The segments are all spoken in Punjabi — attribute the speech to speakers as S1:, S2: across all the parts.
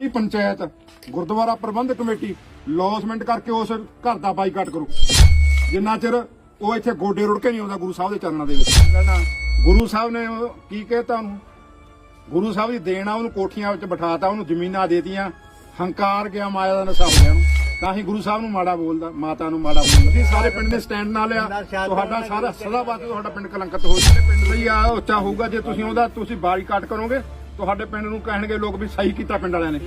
S1: ਇਹ ਪੰਚਾਇਤ, ਗੁਰਦੁਆਰਾ ਪ੍ਰਬੰਧਕ ਕਮੇਟੀ, ਲੌਸਮੈਂਟ ਕਰਕੇ ਉਸ ਘਰ ਦਾ ਬਾਈਕਾਟ ਕਰੋ। ਜਿੰਨਾ ਚਿਰ ਉਹ ਇੱਥੇ ਗੋਡੇ ਰੁੜ ਕੇ ਨਹੀਂ ਆਉਂਦਾ ਗੁਰੂ ਸਾਹਿਬ ਦੇ ਚਰਨਾਂ ਦੇ ਵਿੱਚ। ਕਹਿਣਾ ਗੁਰੂ ਸਾਹਿਬ ਨੇ ਕੀ ਕਹਿਤਾ ਉਹਨੂੰ? ਗੁਰੂ ਸਾਹਿਬ ਦੀ ਦੇਣ ਆ, ਉਹਨੂੰ ਕੋਠੀਆਂ ਵਿੱਚ ਬਿਠਾਤਾ, ਉਹਨੂੰ ਜ਼ਮੀਨਾਂ ਦੇਤੀਆਂ, ਹੰਕਾਰ ਗਿਆ ਮਾਇਆ ਦਾ ਨਸ਼ਾ ਹੋ ਗਿਆ ਉਹਨੂੰ। ਤਾਂ ਹੀ ਗੁਰੂ ਸਾਹਿਬ ਨੂੰ ਮਾੜਾ ਬੋਲਦਾ, ਮਾਤਾ ਨੂੰ ਮਾੜਾ ਬੋਲਦਾ। ਤੁਸੀਂ ਸਾਰੇ ਪਿੰਡ ਨੇ ਸਟੈਂਡ ਨਾਲ ਲਿਆ ਤੁਹਾਡਾ ਸਾਰਾ ਸਦਾ ਬਾਤ ਤੁਹਾਡਾ ਪਿੰਡ ਕਲੰਕਤ ਹੋ ਜਾਵੇ ਪਿੰਡ ਲਈ ਆ, ਉੱਚਾ ਹੋਊਗਾ। ਜੇ ਤੁਸੀਂ ਉਹਦਾ ਤੁਸੀਂ ਬਾਈਕਾਟ ਕਰੋਗੇ ਤੁਹਾਡੇ ਪਿੰਡ ਨੂੰ ਕਹਿਣਗੇ ਲੋਕ ਵੀ ਸਹੀ ਕੀਤਾ ਪਿੰਡ ਵਾਲਿਆਂ ਨੇ।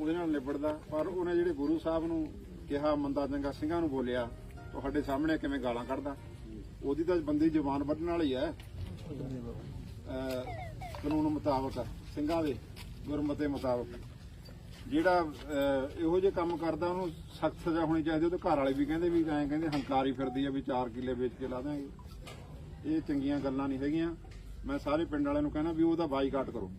S1: ਉਹਦੇ ਨਾਲ ਨਿਬੜਦਾ, ਪਰ ਉਹਨੇ ਜਿਹੜੇ ਗੁਰੂ ਸਾਹਿਬ ਨੂੰ ਕਿਹਾ, ਮੰਦਾ ਚੰਗਾ ਸਿੰਘਾਂ ਨੂੰ ਬੋਲਿਆ, ਤੁਹਾਡੇ ਸਾਹਮਣੇ ਕਿਵੇਂ ਗਾਲਾਂ ਕੱਢਦਾ? ਉਹਦੀ ਤਾਂ ਬੰਦੀ ਜ਼ੁਬਾਨ ਵੱਢਣ ਵਾਲੀ ਹੈ। ਕਾਨੂੰਨ ਮੁਤਾਬਕ, ਸਿੰਘਾਂ ਦੇ ਗੁਰਮਤੇ ਮੁਤਾਬਕ। ਜਿਹੜਾ ਇਹੋ ਜਿਹੇ ਕੰਮ ਕਰਦਾ, ਉਹਨੂੰ ਸਖਤ ਸਜ਼ਾ ਹੋਣੀ ਚਾਹੀਦੀ ਉਹਦੇ ਘਰ ਵਾਲੇ ਵੀ ਕਹਿੰਦੇ ਵੀ ਐਂ ਕਹਿੰਦੇ, ਹੰਕਾਰੀ ਫਿਰਦੀ ਆ ਵੀ 4 ਕਿੱਲੇ ਵੇਚ ਕੇ ਲਾ ਦਾਂਗੇ ਇਹ ਚੰਗੀਆਂ ਗੱਲਾਂ ਨਹੀਂ ਹੈਗੀਆਂ। ਮੈਂ ਸਾਰੇ ਪਿੰਡ ਵਾਲਿਆਂ ਨੂੰ ਕਹਿੰਦਾ ਵੀ ਉਹਦਾ ਬਾਈਕਾਟ ਕਰੋ।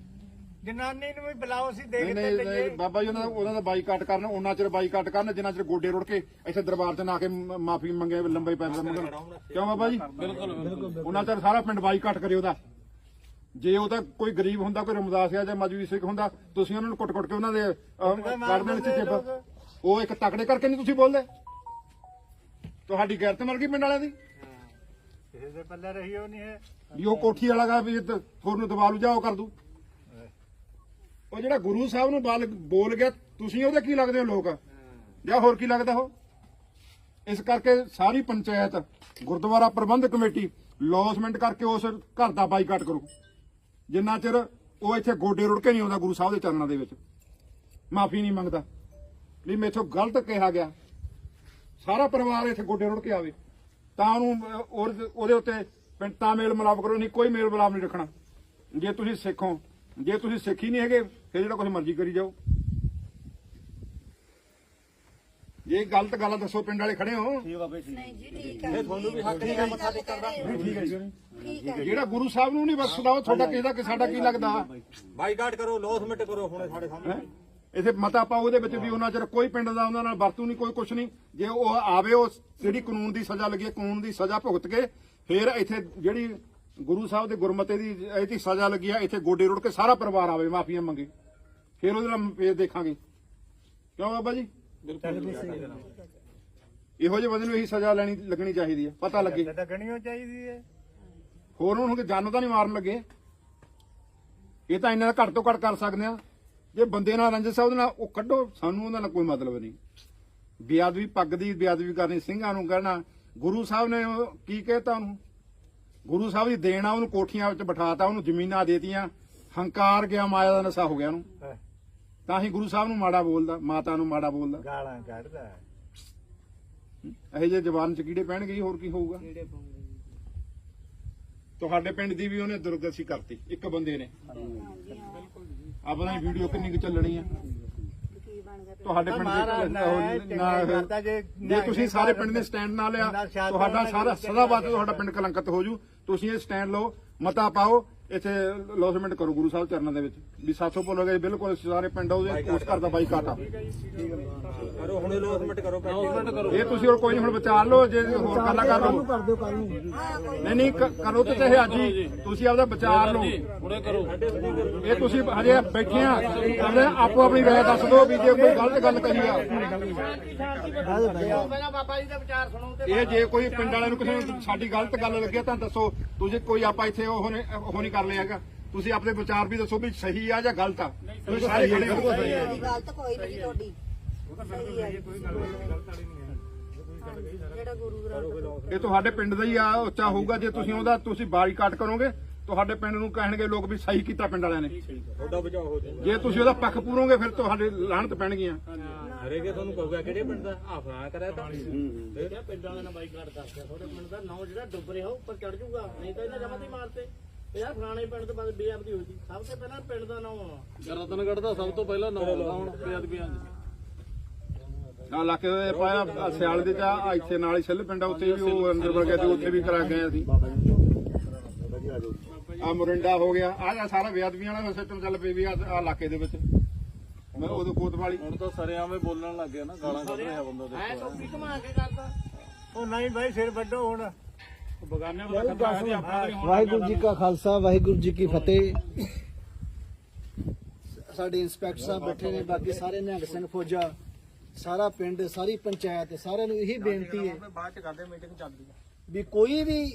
S2: ਜਨਾਨੀ ਨੂੰ ਵੀ ਬੁਲਾਓ ਸੀ
S1: ਨਹੀਂ
S2: ਦੇਖਦੇ
S1: ਨਹੀਂ ਨਹੀਂ, ਬਾਬਾ ਜੀ ਉਹਨਾਂ ਦਾ ਉਹਨਾਂ ਦਾ ਬਾਈਕਾਟ ਕਰਨ ਉਹਨਾਂ ਚਿਰ ਬਾਈਕਾਟ ਕਰਨ ਜਿੰਨਾ ਚਿਰ ਗੋਡੇ ਰੁੜ ਕੇ ਇੱਥੇ ਦਰਬਾਰ ਤੇ ਨਾ ਕੇ ਮਾਫੀ ਮੰਗੇ ਲੰਬੇ ਪੈਸੇ ਮੰਗਣ ਕਿਉਂ ਬਾਬਾ ਜੀ? ਬਿਲਕੁਲ ਉਹਨਾਂ ਚਿਰ ਸਾਰਾ ਪਿੰਡ ਬਾਈਕਾਟ ਕਰੇ ਉਹਦਾ। ਜੇ ਉਹ ਤਾਂ ਕੋਈ ਗਰੀਬ ਹੁੰਦਾ ਕੋਈ ਰਮਦਾਸ ਆ ਜਾਂ ਮਜਬੀ ਸਿੱਖ ਹੁੰਦਾ ਤੁਸੀਂ ਉਹਨਾਂ ਨੂੰ ਕੁੱਟ-ਕੁੱਟ ਕੇ ਉਹਨਾਂ ਦੇ ਦੇਣ ਸੀ ਚਿੱਬ ਉਹ ਇੱਕ ਤਕੜੇ ਕਰਕੇ ਨਹੀਂ ਤੁਸੀਂ ਬੋਲਦੇ? ਤੁਹਾਡੀ ਗੈਰਤ ਮਰ ਗਈ ਪਿੰਡ ਵਾਲਿਆਂ ਦੀ?
S2: ਕਿਸੇ ਦੇ ਪੱਲੇ ਰਹੀ ਉਹ ਨਹੀਂ ਹੈ।
S1: ਵੀ ਉਹ ਕੋਠੀ ਵਾਲਾ ਗਾ ਵੀ ਤੁਹਾਨੂੰ ਦਬਾ ਲੂ ਜਾਓ ਕਰ ਦੂ। ਉਹ ਜਿਹੜਾ ਗੁਰੂ ਸਾਹਿਬ ਨੂੰ ਬਾਲ- ਬੋਲ ਗਿਆ ਤੁਸੀਂ ਉਹਦੇ ਕੀ ਲੱਗਦੇ ਹੋ ਲੋਕ? ਜਾਂ ਹੋਰ ਕੀ ਲੱਗਦਾ ਉਹ? ਇਸ ਕਰਕੇ ਸਾਰੀ ਪੰਚਾਇਤ ਗੁਰਦੁਆਰਾ ਪ੍ਰਬੰਧਕ ਕਮੇਟੀ ਲੌਸਮੈਂਟ ਕਰਕੇ ਉਸ ਘਰ ਦਾ ਬਾਈਕਾਟ ਕਰੂ। ਜਿੰਨਾ ਚਿਰ ਉਹ ਇੱਥੇ ਗੋਡੇ ਰੁੜ ਕੇ ਨਹੀਂ ਆਉਂਦਾ ਗੁਰੂ ਸਾਹਿਬ ਦੇ ਚਰਨਾਂ ਦੇ ਵਿੱਚ। ਮਾਫੀ ਨਹੀਂ ਮੰਗਦਾ। ਵੀ ਮੇਥੋਂ ਗਲਤ ਕਿਹਾ ਗਿਆ। ਸਾਰਾ ਪਰਿਵਾਰ ਇੱਥੇ ਗੋਡੇ ਰੁੜ ਕੇ ਆਵੇ। ਤਾਂ ਉਹਨੂੰ ਉਹਦੇ ਉਹਦੇ ਉੱਤੇ ਤਾਂ ਮੇਲ ਮਿਲਾਪ ਕਰੋ ਨਹੀਂ ਕੋਈ ਮੇਲ ਮਿਲਾਪ ਨਹੀਂ ਰੱਖਣਾ। ਜੇ ਤੁਸੀਂ ਸਿੱਖ ਹੋ ਜੇ ਤੁਸੀਂ ਸਿੱਖ ਹੀ ਨਹੀਂ ਹੈਗੇ ਫਿਰ ਜਿਹੜਾ ਕੁਝ ਮਰਜ਼ੀ ਕਰੀ ਜਾਓ। ਇਹ ਗਲਤ ਗੱਲ ਦੱਸੋ ਪਿੰਡ ਵਾਲੇ ਖੜੇ ਹੋ।
S3: ਨਹੀਂ ਜੀ ਠੀਕ ਹੈ ਤੁਹਾਨੂੰ ਵੀ ਹੱਕ ਨਹੀਂ ਮੱਥਾ ਟੇਕਣ ਦਾ।
S1: ਠੀਕ ਹੈ ਜੀ।
S3: ਠੀਕ ਹੈ
S1: ਜਿਹੜਾ ਗੁਰੂ ਸਾਹਿਬ ਨੂੰ ਨਹੀਂ ਬਖਸ਼ਦਾ ਉਹ ਤੁਹਾਡਾ ਕਿਸੇ ਦਾ ਕਿ ਸਾਡਾ ਕੀ ਲੱਗਦਾ?
S2: ਬਾਈਕਾਟ ਕਰੋ ਲੋਸਮੈਂਟ ਕਰੋ ਹੁਣੇ ਸਾਡੇ ਸਾਹਮਣੇ।
S1: ਹੈਂ? ਇਥੇ ਮਤਾ ਪਾਓ ਉਹਦੇ ਵਿੱਚ ਵੀ ਉਹਨਾਂ ਚਿਰ ਕੋਈ ਪਿੰਡ ਦਾ ਉਹਨਾਂ ਨਾਲ ਵਰਤੂ ਨਹੀਂ ਕੋਈ ਕੁਛ ਨਹੀਂ। ਜੇ ਉਹ ਆਵੇ ਉਹ ਜਿਹੜੀ ਕਾਨੂੰਨ ਦੀ ਸਜ਼ਾ ਲੱਗੀ ਹੈ, ਕਾਨੂੰਨ ਦੀ ਸਜ਼ਾ ਭੁਗਤ ਕੇ ਫਿਰ ਇੱਥੇ ਜਿਹੜੀ ਗੁਰੂ ਸਾਹਿਬ ਦੇ ਗੁਰਮਤੇ ਦੀ ਇਹਦੀ ਸਜ਼ਾ ਲੱਗੀ ਆ ਇੱਥੇ ਗੋਡੇ ਰੁੜ ਕੇ ਸਾਰਾ ਪਰਿਵਾਰ ਆਵੇ ਮਾਫੀਆਂ ਮੰਗੇ। ਫਿਰ ਉਹਦੇ ਨਾਲ ਫੇਰ ਦੇਖਾਂਗੇ। ਕਿਉਂ ਬਾਬਾ ਜੀ? ਇਹੋ ਜਿਹੇ ਬੰਦੇ ਨੂੰ ਇਹੀ ਸਜ਼ਾ ਲੈਣੀ ਲੱਗਣੀ ਚਾਹੀਦੀ ਹੈ ਪਤਾ ਲੱਗੇ।
S2: ਲੱਗਣੀਓ ਚਾਹੀਦੀ ਹੈ
S1: ਹੋਰ ਉਹਨੂੰ ਕਿ ਜਾਨੋਂ ਤਾਂ ਨਹੀਂ ਮਾਰਨ ਲੱਗੇ। ਇਹ ਤਾਂ ਇਹਨਾਂ ਦਾ ਘੱਟ ਤੋਂ ਘੱਟ ਕਰ ਸਕਦੇ ਆ। ਜੇ ਬੰਦੇ ਨਾਲ ਆ ਉਹਦੇ ਨਾਲ ਉਹ ਕੱਢੋ ਸਾਨੂੰ ਉਹਦਾ ਨਾਲ ਕੋਈ ਮਤਲਬ ਨਹੀਂ। ਬੇਅਦਬੀ ਪੱਗ ਦੀ ਬੇਅਦਬੀ ਕਰਨੀ ਸਿੰਘਾਂ ਨੂੰ ਕਹਿਣਾ। ਗੁਰੂ ਸਾਹਿਬ ਨੇ ਕੀ ਕਹਿਤਾ ਉਹਨੂੰ? ਗੁਰੂ ਸਾਹਿਬ ਦੀ ਦੇਣ ਆ ਉਹਨੂੰ ਕੋਠੀਆਂ ਵਿੱਚ ਬਿਠਾਤਾ ਉਹਨੂੰ ਜ਼ਮੀਨਾਂ ਦੇਤੀਆਂ। ਹੰਕਾਰ ਗਿਆ ਮਾਇਆ ਦਾ ਨਸ਼ਾ ਹੋ ਗਿਆ ਉਹਨੂੰ। ਤਾਂ ਹੀ ਗੁਰੂ ਸਾਹਿਬ ਨੂੰ ਮਾੜਾ ਬੋਲਦਾ ਮਾਤਾ ਨੂੰ ਮਾੜਾ ਬੋਲਦਾ।
S2: ਗਾਲਾਂ ਕੱਢਦਾ।
S1: ਇਹੋ ਜਿਹੇ ਜ਼ਬਾਨ ਚ ਕੀੜੇ ਪੈਣਗੇ ਜੀ, ਹੋਰ ਕੀ ਹੋਊਗਾ? ਤੁਹਾਡੇ ਪਿੰਡ ਦੀ ਵੀ ਉਹਨੇ ਦੁਰਦਸ਼ੀ ਕਰਤੀ ਇੱਕ ਬੰਦੇ ਨੇ। ਆਪਣਾ ਵੀਡੀਓ ਕਿੰਨੀ ਕੁ ਚੱਲਣੀ ਆ। ਤੁਹਾਡੇ ਪਿੰਡ ਦੇ
S2: ਨੇ
S1: ਨਾ-
S2: ਜੇ
S1: ਤੁਸੀਂ ਸਾਰੇ ਪਿੰਡ ਦੇ ਸਟੈਂਡ ਨਾਲ ਲਿਆ ਤੁਹਾਡਾ ਸਾਰਾ ਸਦਾ ਬਾਤ ਤੁਹਾਡਾ ਪਿੰਡ ਕਲੰਕਤ ਹੋ ਜੂ। ਤੁਸੀਂ ਇਹ ਸਟੈਂਡ ਲਓ ਮਤਾ ਪਾਓ ਇੱਥੇ ਲੌਸਮੈਂਟ ਕਰੋ ਗੁਰੂ ਸਾਹਿਬ ਚਰਨਾਂ ਦੇ ਵਿੱਚ ਵੀ ਸਾਥੋਂ ਬੋਲੋਗੇ ਬਿਲਕੁਲ ਸਾਰੇ ਪਿੰਡ ਉਹਦੇ ਉਸ ਘਰ ਦਾ ਬਾਈਕਾਟ ਆ।
S2: ਕਰੋ ਹੁਣੇ ਲੋਸਮੈਂਟ ਕਰੋ ਕਰੋ।
S1: ਇਹ ਤੁਸੀਂ ਹੋਰ ਕੋਈ ਨਹੀਂ ਹੁਣ ਵਿਚਾਰ ਲਓ ਜੇ ਹੋਰ ਗੱਲਾਂ ਕਰ ਲਓ।
S3: ਹਾਂ ਕੋਈ
S1: ਨਹੀਂ ਨਹੀਂ ਕ- ਕਰੋ ਤੇ ਚਾਹੇ ਅੱਜ ਹੀ। ਤੁਸੀਂ ਆਪਦਾ ਵਿਚਾਰ ਲਓ।
S4: ਹੁਣੇ ਕਰੋ।
S1: ਇਹ ਤੁਸੀਂ ਹਜੇ ਬੈਠੇ ਆ। ਆਪਣੇ ਆਪੋ ਆਪਣੀ ਰਾਏ ਦੱਸ ਦਿਓ ਵੀ ਜੇ ਕੋਈ ਗਲਤ ਗੱਲ ਕਹੀ ਆ।
S2: ਪਹਿਲਾਂ ਬਾਬਾ ਜੀ ਦਾ ਵਿਚਾਰ ਸੁਣੋ ਤੇ
S1: ਇਹ ਜੇ ਕੋਈ ਪਿੰਡ ਵਾਲਿਆਂ ਨੂੰ ਕਿਸੇ ਨੂੰ ਸਾਡੀ ਗਲਤ ਗੱਲ ਲੱਗੇ ਤਾਂ ਦੱਸੋ। ਤੁਸੀਂ ਕੋਈ ਆਪਾਂ ਇੱਥੇ ਉਹ ਉਹ ਨਹੀਂ ਕਰ ਲਿਆ ਹੈਗਾ। ਤੁਸੀਂ ਆਪਣੇ ਵਿਚਾਰ ਵੀ ਦੱਸੋ ਵੀ ਸਹੀ ਆ ਜਾਂ ਗਲਤ ਆ। ਤੁਸੀਂ ਸਾਰੇ ਖੜੇ ਹੋ।
S3: ਤੁਹਾਡੀ। ਗੱਲ ਤਾਂ ਕੋਈ ਨਹੀਂ ਤੁਹਾਡੀ ਸਹੀ ਹੈ। ਜਿਹੜਾ ਗੁਰੂ ਗ੍ਰੰਥ
S1: ਇਹ ਤੁਹਾਡੇ ਪਿੰਡ ਦਾ ਹੀ ਆ ਉੱਚਾ ਹੋਊਗਾ ਜੇ ਤੁਸੀਂ ਉਹਦਾ ਤੁਸੀਂ ਬਾਈਕਾਟ ਕਰੋਗੇ ਤੁਹਾਡੇ ਪਿੰਡ ਨੂੰ ਕਹਿਣਗੇ ਲੋਕ ਵੀ ਸਹੀ ਕੀਤਾ ਪਿੰਡ ਵਾਲਿਆਂ ਨੇ।
S2: ਤੁਹਾਡਾ ਬਚਾਅ ਹੋ ਜਾਏ
S1: ਜੇ ਤੁਸੀਂ ਉਹਦਾ ਪੱਖ ਪੂਰੋਗੇ ਫਿਰ ਤੁਹਾਡੇ ਲਾਹਣਤ ਪੈਣਗੀਆਂ।
S2: ਹਰੇਕੇ ਤੁਹਾਨੂੰ ਕਹੂਗਾ ਕਿਹੜੇ ਪਿੰਡ ਦਾ? ਆ ਫਲਾਣਾ ਕਰਿਆ ਤਾਂ।
S5: ਪਿੰਡਾਂ ਦਾ ਨਾ ਬਾਈਕਾਟ ਕਰਦੇ ਆ ਤੁਹਾਡੇ ਪਿੰਡ ਦਾ ਨਾਂ ਜਿਹੜਾ ਡੁੱਬ ਰਿਹਾ ਉਹ ਉੱਪਰ ਚੜ ਜਾਊਗਾ ਨਹੀਂ ਤਾਂ ਇਹਨਾਂ ਜਮਾਂ ਤੇ ਮਾਰਤੇ ਤੇ। ਯਾਰ ਫਲਾਣੇ ਪਿੰਡ ਤੋਂ ਬਾਅਦ ਬੇਅਬਦੀ ਹੋਈ ਸੀ। ਸਭ ਤੋਂ ਪਹਿਲਾਂ ਪਿੰਡ ਦਾ ਨਾਂ ਆਉਣਾ
S4: ਰਤਨਗੜ੍ਹ ਦਾ ਸਭ ਤੋਂ ਪਹਿਲਾਂ ਨਾਮ ਲਾਉਣ ਬੇਅਦਬੀਆਂ ਦੀ
S1: ਆ ਇਲਾਕੇ ਦੇ ਪਾਇਆ ਆਹ ਸਿਆਲ ਦੇ ਚ ਆ ਇੱਥੇ ਨਾਲ ਹੀ ਸਿੱਲ ਪਿੰਡ ਆ ਉੱਥੇ ਵੀ ਉਹ ਅੰਦਰ ਵੜ ਗਿਆ ਤੇ ਉੱਥੇ ਵੀ ਕਰਾ ਗਏ ਅਸੀਂ ਆ ਮੁਰਿੰਡਾ ਹੋ ਗਿਆ। ਆ ਜਾ ਸਾਰਾ ਬੇਅਦਬੀਆਂ ਵਾਲਾ ਸਿਸਟਮ ਚੱਲ ਪਈ ਵੀ ਆ ਇਲਾਕੇ ਦੇ ਵਿੱਚ। ਮੈਂ ਉਦੋਂ ਕੋਤਵਾਲੀ।
S4: ਹੁਣ ਤਾਂ ਸਰਿਆਵੇਂ ਬੋਲਣ ਲੱਗ ਗਿਆ ਨਾ ਗਾਲਾਂ ਕੱਢ ਰਿਹਾ ਬੰਦਾ
S5: ਐ
S4: ਦੇਖੋ
S5: ਟੋਪੀ ਘੁਮਾ ਕੇ ਕਰਦਾ
S2: ਉਹ ਨਹੀਂ ਬਾਈ ਸਿਰ ਵੱਡੋ ਹੁਣ।
S6: ਵਾਹਿਗੁਰੂ ਜੀ ਕਾ ਖਾਲਸਾ ਵਾਹਿਗੁਰੂ ਜੀ ਕੀ ਫਤਿਹ। ਸਾਡੇ ਇੰਸਪੈਕਟਰ ਸਾਹਿਬ ਬੈਠੇ ਨੇ ਬਾਕੀ ਸਾਰੇ ਨਿਹੰਗ ਸਿੰਘ ਫੌਜਾ ਸਾਰਾ ਪਿੰਡ ਸਾਰੀ ਪੰਚਾਇਤ ਸਾਰਿਆਂ ਨੂੰ ਇਹੀ ਬੇਨਤੀ ਹੈ
S2: ਬਾਅਦ ਚ ਕਰਦੇ ਮੀਟਿੰਗ ਚੱਲਦੀ ਹੈ।
S6: ਵੀ ਕੋਈ ਵੀ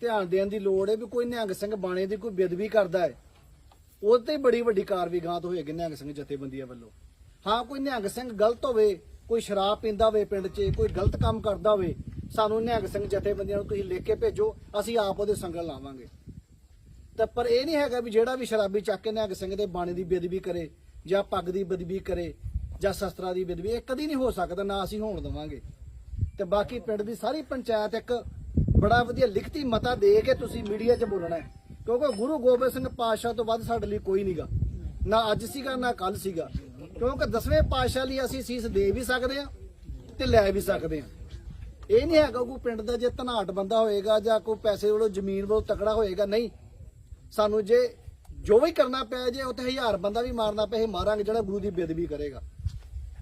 S6: ਧਿਆਨ ਦੇਣ ਦੀ ਲੋੜ ਹੈ ਵੀ ਕੋਈ ਨਿਹੰਗ ਸਿੰਘ ਬਾਣੇ ਦੀ ਕੋਈ ਬੇਦਬੀ ਕਰਦਾ ਹੈ ਉਹ ਤੇ ਬੜੀ ਵੱਡੀ ਕਾਰਵਾਈ ਗਾਂ ਤੋਂ ਹੋਏਗੀ ਨਿਹੰਗ ਸਿੰਘ ਜਥੇਬੰਦੀਆਂ ਵੱਲੋਂ। ਹਾਂ ਕੋਈ ਨਿਹੰਗ ਸਿੰਘ ਗਲਤ ਹੋਵੇ ਕੋਈ ਸ਼ਰਾਬ ਪੀਂਦਾ ਹੋਵੇ ਪਿੰਡ 'ਚ ਕੋਈ ਗਲਤ ਕੰਮ ਕਰਦਾ ਹੋਵੇ ਸਾਨੂੰ ਨਿਹੰਗ ਸਿੰਘ ਜਥੇਬੰਦੀਆਂ ਨੂੰ ਤੁਸੀਂ ਲਿਖ ਕੇ ਭੇਜੋ, ਅਸੀਂ ਆਪ ਉਹਦੇ ਸੰਗਲ ਲਾਵਾਂਗੇ। ਤਾਂ ਪਰ ਇਹ ਨਹੀਂ ਹੈਗਾ ਵੀ ਜਿਹੜਾ ਵੀ ਸ਼ਰਾਬੀ ਚੱਕ ਕੇ ਨਿਹੰਗ ਸਿੰਘ ਦੇ ਬਾਣੇ ਦੀ ਬੇਦਬੀ ਕਰੇ, ਜਾਂ ਪੱਗ ਦੀ ਬੇਦਬੀ ਕਰੇ, ਜਾਂ ਸ਼ਸਤਰਾਂ ਦੀ ਬੇਦਬੀ, ਇਹ ਕਦੀ ਨਹੀਂ ਹੋ ਸਕਦਾ, ਨਾ ਅਸੀਂ ਹੋਣ ਦੇਵਾਂਗੇ। ਤੇ ਬਾਕੀ ਪਿੰਡ ਦੀ ਸਾਰੀ ਪੰਚਾਇਤ ਇੱਕ ਬੜਾ ਵਧੀਆ ਲਿਖਤੀ ਮਤਾ ਦੇ ਕੇ ਤੁਸੀਂ ਮੀਡੀਆ 'ਚ ਬੋਲਣਾ ਹੈ। ਕਿਉਂਕਿ ਗੁਰੂ ਗੋਬਿੰਦ ਸਿੰਘ ਪਾਤਸ਼ਾਹ ਤੋਂ ਵੱਧ ਸਾਡੇ ਲਈ ਕੋਈ ਨਹੀਂਗਾ। ਨਾ ਅੱਜ ਸੀਗਾ, ਨਾ ਕੱਲ ਸੀਗਾ। ਕਿਉਂਕਿ ਦਸਵੇਂ ਪਾਤਸ਼ਾਹ ਲਈ ਅਸੀਂ ਸੀਸ ਦੇ ਵੀ ਸਕਦੇ ਹਾਂ ਤੇ ਲੈ ਵੀ ਸਕਦੇ ਹਾਂ। ਇਹ ਨਹੀਂ ਹੈਗਾ ਕੋਈ ਪਿੰਡ ਦਾ ਜੇ ਧਨਾਟ ਬੰਦਾ ਹੋਏਗਾ ਜਾਂ ਕੋਈ ਪੈਸੇ ਵੱਲੋਂ ਜ਼ਮੀਨ ਵੱਲੋਂ ਤਕੜਾ ਹੋਏਗਾ ਨਹੀਂ। ਸਾਨੂੰ ਜੇ ਜੋ ਵੀ ਕਰਨਾ ਪਏ ਜੇ ਉੱਥੇ ਹਜ਼ਾਰ ਬੰਦਾ ਵੀ ਮਾਰਨਾ ਪਏ ਮਾਰਾਂਗੇ ਜਿਹੜਾ ਗੁਰੂ ਦੀ ਬੇਦਬੀ ਕਰੇਗਾ।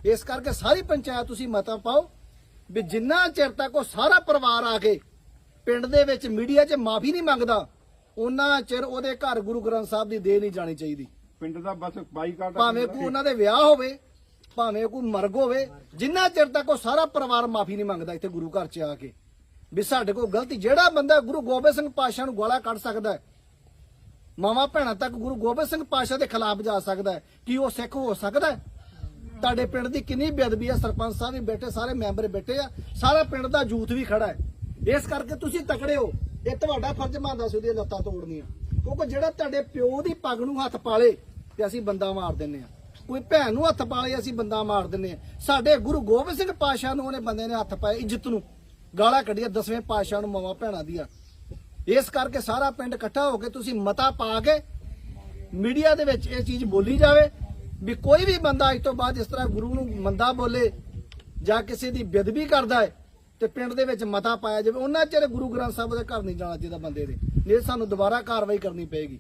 S6: ਇਸ ਕਰਕੇ ਸਾਰੀ ਪੰਚਾਇਤ ਤੁਸੀਂ ਮਤਾ ਪਾਓ ਵੀ ਜਿੰਨਾ ਚਿਰ ਤੱਕ ਉਹ ਸਾਰਾ ਪਰਿਵਾਰ ਆ ਕੇ ਪਿੰਡ ਦੇ ਵਿੱਚ ਮੀਡੀਆ 'ਚ ਮਾਫੀ ਨਹੀਂ ਮੰਗਦਾ ਉਹਨਾਂ ਚਿਰ ਉਹਦੇ ਘਰ ਗੁਰੂ ਗ੍ਰੰਥ ਸਾਹਿਬ ਦੀ ਦੇਹ ਨਹੀਂ ਜਾਣੀ ਚਾਹੀਦੀ।
S1: ਪਿੰਡ ਦਾ ਬਸ ਬਾਈਕਾਟ
S6: ਭਾਵੇਂ ਕੋਈ ਉਹਨਾਂ ਦੇ ਵਿਆਹ ਹੋਵੇ ਭਾਵੇਂ ਕੋਈ ਮਰਗ ਹੋਵੇ, ਜਿੰਨਾ ਚਿਰ ਤੱਕ ਉਹ ਸਾਰਾ ਪਰਿਵਾਰ ਮਾਫੀ ਨਹੀਂ ਮੰਗਦਾ ਇੱਥੇ ਗੁਰੂ ਘਰ 'ਚ ਆ ਕੇ। ਵੀ ਸਾਡੇ ਕੋਲ ਗਲਤੀ, ਜਿਹੜਾ ਬੰਦਾ ਗੁਰੂ ਗੋਬਿੰਦ ਸਿੰਘ ਪਾਤਸ਼ਾਹ ਨੂੰ ਗਾਲਾਂ ਕੱਢ ਸਕਦਾ ਹੈ, ਮਾਵਾ ਭੈਣਾਂ ਤੱਕ ਗੁਰੂ ਗੋਬਿੰਦ ਸਿੰਘ ਪਾਤਸ਼ਾਹ ਦੇ ਖਿਲਾਫ ਜਾ ਸਕਦਾ ਹੈ, ਕੀ ਉਹ ਸਿੱਖ ਹੋ ਸਕਦਾ ਹੈ? ਤੁਹਾਡੇ ਪਿੰਡ ਦੀ ਕਿੰਨੀ ਬੇਅਦਬੀ ਆ ਸਰਪੰਚ ਸਾਹਿਬ ਵੀ ਬੈਠੇ, ਸਾਰੇ ਮੈਂਬਰ ਬੈਠੇ ਆ, ਸਾਰਾ ਪਿੰਡ ਦਾ ਜੂਥ ਵੀ ਖੜਾ ਹੈ। ਇਸ ਕਰਕੇ ਤੁਸੀਂ ਤਕੜੇ ਹੋ। ਇਹ ਤੁਹਾਡਾ ਫਰਜ਼ ਬਣਦਾ ਸੀ ਉਹਦੀਆਂ ਲੱਤਾਂ ਤੋੜਨੀਆਂ। ਕਿਉਂਕਿ ਜਿਹੜਾ ਤੁਹਾਡੇ ਪਿਓ ਦੀ ਪੱਗ ਨੂੰ ਹੱਥ ਪਾਲੇ, ਤੇ ਅਸੀਂ ਬੰਦਾ ਮਾਰ ਦਿੰਨੇ ਆ ਕੋਈ ਭੈਣ ਨੂੰ ਹੱਥ ਪਾਲੇ ਅਸੀਂ ਬੰਦਾ ਮਾਰ ਦਿੰਨੇ ਆ ਸਾਡੇ ਗੁਰੂ ਗੋਬਿੰਦ ਸਿੰਘ ਪਾਤਸ਼ਾਹ ਨੂੰ ਉਹਨੇ ਬੰਦੇ ਨੇ ਹੱਥ ਪਾਏ ਇੱਜ਼ਤ ਨੂੰ। ਗਾਲਾਂ ਕੱਢੀਆਂ ਦਸਵੇਂ ਪਾਤਸ਼ਾਹ ਨੂੰ ਮਾਵਾ ਭੈਣਾਂ ਦੀਆਂ। ਇਸ ਕਰਕੇ ਸਾਰਾ ਪਿੰਡ ਇਕੱਠਾ ਹੋ ਕੇ ਤੁਸੀਂ ਮਤਾ ਪਾ ਕੇ ਮੀਡੀਆ ਦੇ ਵਿੱਚ ਇਹ ਚੀਜ਼ ਬੋਲੀ ਜਾਵੇ ਵੀ ਕੋਈ ਵੀ ਬੰਦਾ ਅੱਜ ਤੋਂ ਬਾਅਦ ਇਸ ਤਰ੍ਹਾਂ ਗੁਰੂ ਨੂੰ ਮੰਦਾ ਬੋਲੇ ਜਾਂ ਕਿਸੇ ਦੀ ਬੇਦਬੀ ਕਰਦਾ ਹੈ ਤੇ ਪਿੰਡ ਦੇ ਵਿੱਚ ਮਤਾ ਪਾਇਆ ਜਾਵੇ, ਉਹਨਾਂ ਚਿਰ ਗੁਰੂ ਗ੍ਰੰਥ ਸਾਹਿਬ ਦੇ ਘਰ ਨਹੀਂ ਜਾਣਾ ਚਾਹੀਦਾ ਬੰਦੇ ਦੇ। ਨਹੀਂ, ਸਾਨੂੰ ਦੁਬਾਰਾ ਕਾਰਵਾਈ ਕਰਨੀ ਪਏਗੀ।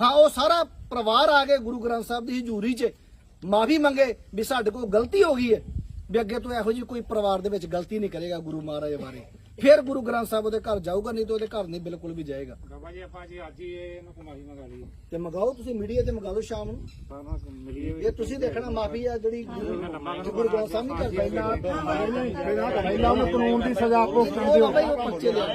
S6: ਹਾਂ, ਉਹ ਸਾਰਾ ਪਰਿਵਾਰ ਆ ਕੇ ਗੁਰੂ ਗ੍ਰੰਥ ਸਾਹਿਬ ਦੀ ਹਜ਼ੂਰੀ 'ਚ। ਮਾਫੀ ਮੰਗੇ ਵੀ ਸਾਡੇ ਕੋਲ ਗਲਤੀ ਹੋ ਗਈ ਹੈ ਵੀ ਅੱਗੇ ਤੋਂ ਇਹੋ ਜਿਹੀ ਕੋਈ ਪਰਿਵਾਰ ਦੇ ਵਿੱਚ ਗਲਤੀ ਨਹੀਂ ਕਰੇਗਾ ਗੁਰੂ ਮਹਾਰਾਜ ਬਾਰੇ। ਫਿਰ ਗੁਰੂ ਗ੍ਰੰਥ ਸਾਹਿਬ ਉਹਦੇ ਘਰ ਜਾਊਗਾ ਨਹੀਂ ਤਾਂ ਉਹਦੇ ਘਰ ਨਹੀਂ ਬਿਲਕੁਲ ਵੀ ਜਾਏਗਾ
S2: ਬਾਬਾ ਜੀ ਆਪਾਂ ਜੀ ਅੱਜ ਹੀ ਇਹਨੂੰ ਕਮਾਈ ਮੰਗਾ ਲਈ
S6: ਤੇ ਮੰਗਾਓ ਤੁਸੀਂ ਮੀਡੀਆ ਤੇ ਮੰਗਾ ਦਿਓ ਸ਼ਾਮ ਨੂੰ
S2: ਸਾਰਾ ਮਿਲੀਏ
S6: ਇਹ ਤੁਸੀਂ ਦੇਖਣਾ ਮਾਫੀ ਆ ਜਿਹੜੀ ਗੁਰੂ ਗ੍ਰੰਥ ਸਾਹਿਬ ਨਹੀਂ ਕਰਦਾ
S1: ਪਹਿਲਾਂ ਉਹਨੂੰ ਕਾਨੂੰਨ ਦੀ ਸਜ਼ਾ ਭੁਗਤਣ
S6: ਉਹ ਬਾਬਾ ਜੀ ਉਹ ਪਰਚੇ ਲਿਆ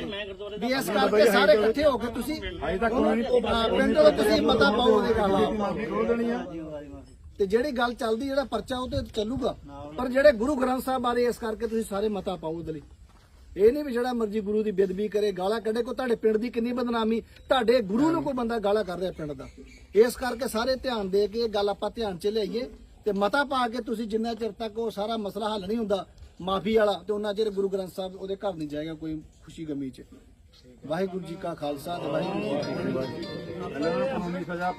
S6: ਵੀ ਇਸ ਕਰਕੇ ਸਾਰੇ ਇਕੱਠੇ ਹੋ ਕੇ ਤੁਸੀਂ
S1: ਅਜੇ ਤੱਕ ਕਾਨੂੰਨੀ
S6: ਹਾਂ, ਪਿੰਡ ਦੇ ਤੁਸੀਂ ਮਤਾ ਪਾਓ ਉਹਦੇ ਖਿਲਾਫ
S1: ਮਾਫੀ ਖੋਲ ਦੇਣੀ ਆ
S6: ਤੇ ਜਿਹੜੀ ਗੱਲ ਚੱਲਦੀ ਜਿਹੜਾ ਪਰਚਾ ਉਹ ਤੇ ਚੱਲੂਗਾ ਪਰ ਜਿਹੜੇ ਗੁਰੂ ਗ੍ਰੰਥ ਸਾਹਿਬ ਬਾਰੇ ਇਸ ਕਰਕੇ ਤੁਸੀਂ ਸਾਰੇ ਮਤਾ ਪਾਓ ਉਹਦੇ ਲਈ ਇਹ ਨਹੀਂ ਵੀ ਜਿਹੜਾ ਮਰਜ਼ੀ ਗੁਰੂ ਦੀ ਬੇਦਬੀ ਕਰੇ, ਗਾਲਾਂ ਕੱਢੇ ਕੋ ਤੁਹਾਡੇ ਪਿੰਡ ਦੀ ਕਿੰਨੀ ਬਦਨਾਮੀ, ਤੁਹਾਡੇ ਗੁਰੂ ਨੂੰ ਕੋਈ ਬੰਦਾ ਗਾਲਾਂ ਕਰ ਰਿਹਾ ਪਿੰਡ ਦਾ। ਇਸ ਕਰਕੇ ਸਾਰੇ ਧਿਆਨ ਦੇ ਕੇ ਇਹ ਗੱਲ ਆਪਾਂ ਧਿਆਨ 'ਚ ਲਿਆਈਏ ਤੇ ਮਤਾ ਪਾ ਕੇ ਤੁਸੀਂ ਜਿੰਨਾ ਚਿਰ ਤੱਕ ਉਹ ਸਾਰਾ ਮਸਲਾ ਹੱਲ ਨਹੀਂ ਹੁੰਦਾ, ਮਾਫੀ ਵਾਲਾ, ਤੇ ਉਹਨਾਂ ਚਿਰ ਗੁਰੂ ਗ੍ਰੰਥ ਸਾਹਿਬ ਉਹਦੇ ਘਰ ਨਹੀਂ ਜਾਏਗਾ ਕੋਈ ਖੁਸ਼ੀ ਗਮੀ 'ਚ। ਵਾਹਿਗੁਰੂ ਜੀ ਕਾ ਖਾਲਸਾ ਤੇ ਵਾਹਿਗੁਰੂ ਜੀ ਕੀ ਫਤਿਹ।